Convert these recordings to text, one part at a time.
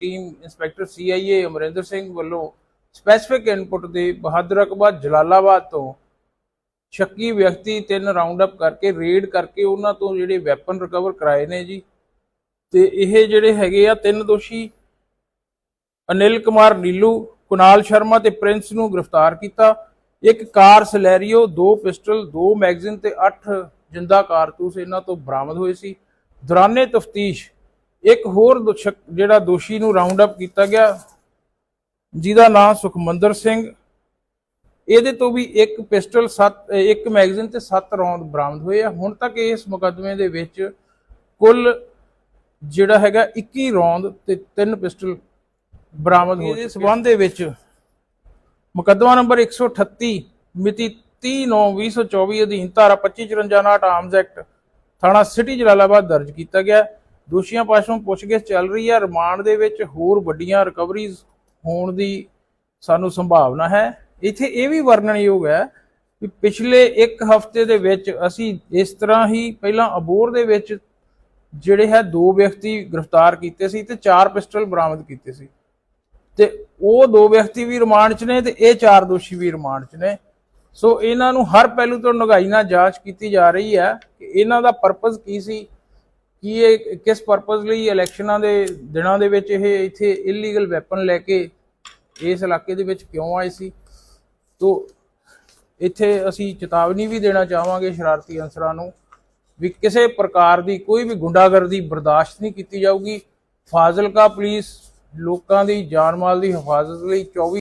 Team inspector CIA Amarinder Singh ਵੱਲੋਂ specific input ਦੇ ਬਹਾਦਰ ਜਲਾਲਾਬਾਦ ਤੋਂ ਸ਼ੱਕੀ ਵਿਅਕਤੀ ਤਿੰਨ ਰਾਉਂਡ ਅਪ ਕਰਕੇ ਰੇਡ ਕਰਕੇ ਉਹਨਾਂ ਤੋਂ ਜਿਹੜੇ ਵੈਪਨ ਰਿਕਵਰ ਕਰਾਏ ਨੇ ਜੀ। ਤੇ ਇਹ ਜਿਹੜੇ ਹੈਗੇ ਆ ਤਿੰਨ ਦੋਸ਼ੀ, ਅਨਿਲ ਕੁਮਾਰ ਨੀਲੂ, ਕੁਨਾਲ ਸ਼ਰਮਾ ਤੇ ਪ੍ਰਿੰਸ ਨੂੰ ਗ੍ਰਿਫਤਾਰ ਕੀਤਾ। ਇੱਕ ਕਾਰ ਸਲੈਰੀਓ, ਦੋ ਪਿਸਟਲ, ਦੋ ਮੈਗਜ਼ੀਨ ਤੇ 8 ਜਿੰਦਾ ਕਾਰਤੂਸ ਇਹਨਾਂ ਤੋਂ ਬਰਾਮਦ ਹੋਏ ਸੀ। ਦੌਰਾਨੇ ਤਫਤੀਸ਼ ਇੱਕ ਹੋਰ ਦੋ ਜਿਹੜਾ ਦੋਸ਼ੀ ਨੂੰ ਰਾਉਂਡ ਅਪ ਕੀਤਾ ਗਿਆ, ਜਿਹਦਾ ਨਾਮ ਸੁਖਮੰਦਰ ਸਿੰਘ। ਇਹਦੇ ਤੋਂ ਵੀ ਇੱਕ ਪਿਸਟਲ 7 ਇੱਕ ਮੈਗਜ਼ੀਨ ਤੇ 7 ਰੌਂਦ ਬਰਾਮਦ ਹੋਏ ਆ। ਹੁਣ ਤੱਕ ਇਸ ਮੁਕੱਦਮੇ ਦੇ ਵਿੱਚ ਕੁੱਲ ਜਿਹੜਾ ਹੈਗਾ 21 ਰੌਂਦ ਤੇ ਤਿੰਨ ਪਿਸਟਲ ਬਰਾਮਦ ਹੋਏ। ਇਸ ਸਬੰਧ ਦੇ ਵਿੱਚ ਮੁਕੱਦਮਾ ਨੰਬਰ 138 ਮਿਤੀ 30/9/2024 ਅਧੀਨ ਧਾਰਾ 2554 ਆਰਮਜ਼ ਐਕਟ, ਥਾਣਾ ਸਿਟੀ ਜਲਾਲਾਬਾਦ ਦਰਜ ਕੀਤਾ ਗਿਆ। ਦੋਸ਼ੀਆਂ ਪਾਸੋਂ ਪੁੱਛਗਿੱਛ ਚੱਲ ਰਹੀ ਹੈ ਰਿਮਾਂਡ ਦੇ ਵਿੱਚ ਹੋਰ ਵੱਡੀਆਂ ਰਿਕਵਰੀਜ਼ ਹੋਣ ਦੀ ਸਾਨੂੰ ਸੰਭਾਵਨਾ ਹੈ। ਇੱਥੇ ਇਹ ਵੀ ਵਰਣਨਯੋਗ ਹੈ ਕਿ ਪਿਛਲੇ ਇੱਕ ਹਫ਼ਤੇ ਦੇ ਵਿੱਚ ਅਸੀਂ ਇਸ ਤਰ੍ਹਾਂ ਹੀ ਪਹਿਲਾਂ ਅਬੋਰ ਦੇ ਵਿੱਚ ਜਿਹੜੇ ਹੈ ਦੋ ਵਿਅਕਤੀ ਗ੍ਰਿਫਤਾਰ ਕੀਤੇ ਸੀ ਤੇ ਚਾਰ ਪਿਸਟਲ ਬਰਾਮਦ ਕੀਤੇ ਸੀ। ਤੇ ਉਹ ਦੋ ਵਿਅਕਤੀ ਵੀ ਰਿਮਾਂਡ 'ਚ ਨੇ ਤੇ ਇਹ ਚਾਰ ਦੋਸ਼ੀ ਵੀ ਰਿਮਾਂਡ 'ਚ ਨੇ। ਸੋ ਇਹਨਾਂ ਨੂੰ ਹਰ ਪਹਿਲੂ ਤੋਂ ਨਗਾਈ ਨਾਲ ਜਾਂਚ ਕੀਤੀ ਜਾ ਰਹੀ ਹੈ ਕਿ ਇਹਨਾਂ ਦਾ ਪਰਪਸ ਕੀ ਸੀ ਕੀ ਇਹ ਕਿਸ ਪਰਪਸ ਲਈ ਇਲੈਕਸ਼ਨਾਂ ਦੇ ਦਿਨਾਂ ਦੇ ਵਿੱਚ ਇਹ ਇੱਥੇ ਇਲੀਗਲ ਵੈਪਨ ਲੈ ਕੇ ਇਸ ਇਲਾਕੇ ਦੇ ਵਿੱਚ ਕਿਉਂ ਆਏ ਸੀ? ਤੋ ਇੱਥੇ ਅਸੀਂ ਚੇਤਾਵਨੀ ਵੀ ਦੇਣਾ ਚਾਹਾਂਗੇ ਸ਼ਰਾਰਤੀ ਅਨਸਰਾਂ ਨੂੰ ਵੀ ਕਿਸੇ ਪ੍ਰਕਾਰ ਦੀ ਕੋਈ ਵੀ ਗੁੰਡਾਗਰਦੀ ਬਰਦਾਸ਼ਤ ਨਹੀਂ ਕੀਤੀ ਜਾਊਗੀ। ਫਾਜ਼ਿਲਕਾ ਪੁਲਿਸ ਲੋਕਾਂ ਦੀ ਜਾਨ ਮਾਲ ਦੀ ਹਿਫਾਜ਼ਤ ਲਈ 24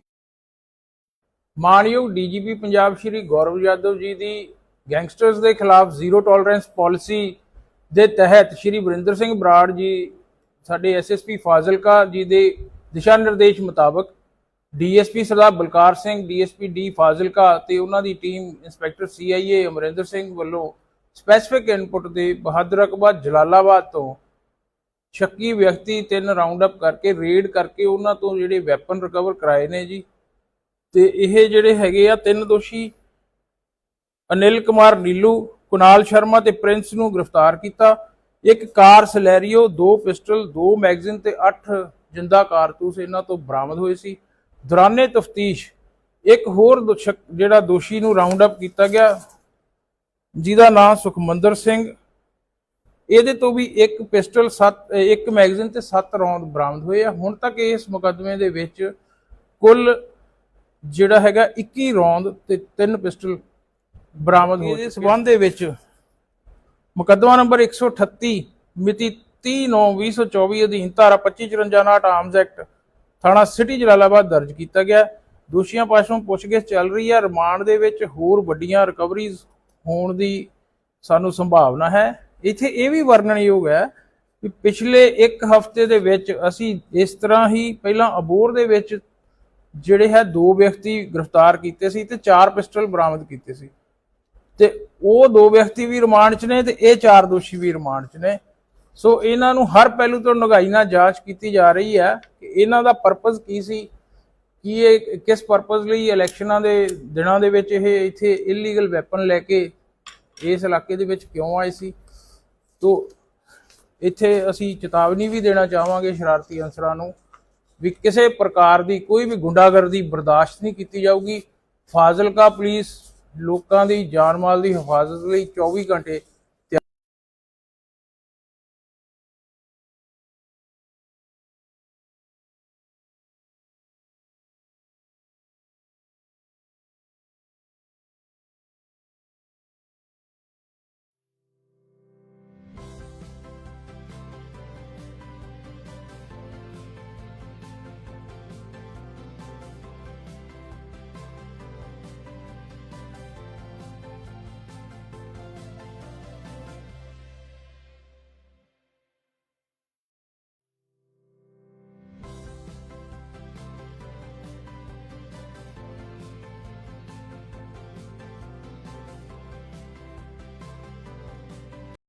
ਮਾਨਯੋਗ ਡੀਜੀਪੀ ਪੰਜਾਬ ਸ਼੍ਰੀ ਗੌਰਵ ਯਾਦਵ ਜੀ ਦੀ ਗੈਂਗਸਟਰਸ ਦੇ ਖਿਲਾਫ ਜ਼ੀਰੋ ਟੋਲਰੈਂਸ ਪਾਲਿਸੀ ਦੇ ਤਹਿਤ ਸ਼੍ਰੀ ਵਰਿੰਦਰ ਸਿੰਘ ਬਰਾੜ ਜੀ, ਸਾਡੇ ਐਸਐਸਪੀ ਫਾਜ਼ਿਲਕਾ ਜੀ ਦੇ ਦਿਸ਼ਾ ਨਿਰਦੇਸ਼ ਮੁਤਾਬਕ DSP Sardar Balkar Singh DSP D Fazilka ਤੇ ਉਹਨਾਂ ਦੀ team inspector CIA Amarinder Singh ਵੱਲੋਂ ਸਪੈਸੀਫਿਕ ਇਨਪੁਟ ਦੇ ਬਹਾਦਰਕਬਾਦ ਜਲਾਲਾਬਾਦ ਤੋਂ ਸ਼ੱਕੀ ਵਿਅਕਤੀ ਤਿੰਨ ਰਾਉਂਡ ਅਪ ਕਰਕੇ ਰੇਡ ਕਰਕੇ ਉਹਨਾਂ ਤੋਂ ਜਿਹੜੇ ਵੈਪਨ ਰਿਕਵਰ ਕਰਾਏ ਨੇ ਜੀ। ਤੇ ਇਹ ਜਿਹੜੇ ਹੈਗੇ ਆ ਤਿੰਨ ਦੋਸ਼ੀ, ਅਨਿਲ ਕੁਮਾਰ ਨੀਲੂ ਕੁਨਾਲ ਸ਼ਰਮਾ ਤੇ ਪ੍ਰਿੰਸ ਨੂੰ ਗ੍ਰਿਫਤਾਰ ਕੀਤਾ। ਇੱਕ ਕਾਰ ਸਲੈਰੀਓ, ਦੋ ਪਿਸਟਲ, ਦੋ ਮੈਗਜ਼ੀਨ ਤੇ 8 ਜਿੰਦਾ ਕਾਰਤੂਸ ਇਹਨਾਂ ਤੋਂ ਬਰਾਮਦ ਹੋਏ ਸੀ। ਦੌਰਾਨੇ ਤਫਤੀਸ਼, ਇੱਕ ਹੋਰ ਦੋ ਸ਼ੱਕ- ਜਿਹੜਾ ਦੋਸ਼ੀ ਨੂੰ ਰਾਉਂਡ ਅਪ ਕੀਤਾ ਗਿਆ, ਜਿਹਦਾ ਨਾਮ ਸੁਖਮੰਦਰ ਸਿੰਘ। ਇਹਦੇ ਤੋਂ ਵੀ ਇੱਕ ਪਿਸਟਲ 7 ਇੱਕ ਮੈਗਜ਼ੀਨ ਤੇ 7 ਰੌਂਦ ਬਰਾਮਦ ਹੋਏ ਆ। ਹੁਣ ਤੱਕ ਇਸ ਮੁਕੱਦਮੇ ਦੇ ਵਿੱਚ ਕੁੱਲ ਜਿਹੜਾ ਹੈਗਾ 21 ਰੌਂਦ ਤੇ ਤਿੰਨ ਪਿਸਟਲ ਬਰਾਮਦ ਹੋ ਇਸ ਸਬੰਧ ਦੇ ਵਿੱਚ ਮੁਕੱਦਮਾ ਨੰਬਰ 138 ਮਿਤੀ 30/9/2024 ਅਧੀਨ ਧਾਰਾ 2554 ਆਰਮਜ਼ ਐਕਟ ਥਾਣਾ ਸਿਟੀ ਜਲਾਲਾਬਾਦ ਦਰਜ ਕੀਤਾ ਗਿਆ। ਦੋਸ਼ੀਆਂ ਪਾਸੋਂ ਪੁੱਛਗਿੱਛ ਚੱਲ ਰਹੀ ਹੈ। ਰਿਮਾਂਡ ਦੇ ਵਿੱਚ ਹੋਰ ਵੱਡੀਆਂ ਰਿਕਵਰੀਜ਼ ਹੋਣ ਦੀ ਸਾਨੂੰ ਸੰਭਾਵਨਾ ਹੈ। ਇੱਥੇ ਇਹ ਵੀ ਵਰਣਨਯੋਗ ਹੈ ਕਿ ਪਿਛਲੇ ਇੱਕ ਹਫ਼ਤੇ ਦੇ ਵਿੱਚ ਅਸੀਂ ਇਸ ਤਰ੍ਹਾਂ ਹੀ ਪਹਿਲਾਂ ਅਬੋਰ ਦੇ ਵਿੱਚ ਜਿਹੜੇ ਹੈ ਦੋ ਵਿਅਕਤੀ ਗ੍ਰਿਫਤਾਰ ਕੀਤੇ ਸੀ ਤੇ ਚਾਰ ਪਿਸਟਲ ਬਰਾਮਦ ਕੀਤੇ ਸੀ। ਤੇ ਉਹ ਦੋ ਵਿਅਕਤੀ ਵੀ ਰਿਮਾਂਡ 'ਚ ਨੇ ਤੇ ਇਹ ਚਾਰ ਦੋਸ਼ੀ ਵੀ ਰਿਮਾਂਡ 'ਚ ਨੇ। ਸੋ ਇਹਨਾਂ ਨੂੰ ਹਰ ਪਹਿਲੂ ਤੋਂ ਨਗਾਈ ਨਾਲ ਜਾਂਚ ਕੀਤੀ ਜਾ ਰਹੀ ਹੈ ਕਿ ਇਹਨਾਂ ਦਾ ਪਰਪਸ ਕੀ ਸੀ, ਕੀ ਇਹ ਕਿਸ ਪਰਪਸ ਲਈ ਇਲੈਕਸ਼ਨਾਂ ਦੇ ਦਿਨਾਂ ਦੇ ਵਿੱਚ ਇਹ ਇੱਥੇ ਇਲੀਗਲ ਵੈਪਨ ਲੈ ਕੇ ਇਸ ਇਲਾਕੇ ਦੇ ਵਿੱਚ ਕਿਉਂ ਆਏ ਸੀ। ਤੋ ਇੱਥੇ ਅਸੀਂ ਚੇਤਾਵਨੀ ਵੀ ਦੇਣਾ ਚਾਹਾਂਗੇ ਸ਼ਰਾਰਤੀ ਅਨਸਰਾਂ ਨੂੰ ਵੀ ਕਿਸੇ ਪ੍ਰਕਾਰ ਦੀ ਕੋਈ ਵੀ ਗੁੰਡਾਗਰਦੀ ਬਰਦਾਸ਼ਤ ਨਹੀਂ ਕੀਤੀ ਜਾਊਗੀ। ਫਾਜ਼ਿਲਕਾ ਪੁਲਿਸ ਲੋਕਾਂ ਦੀ ਜਾਨ ਮਾਲ ਦੀ ਹਿਫਾਜ਼ਤ ਲਈ 24 ਘੰਟੇ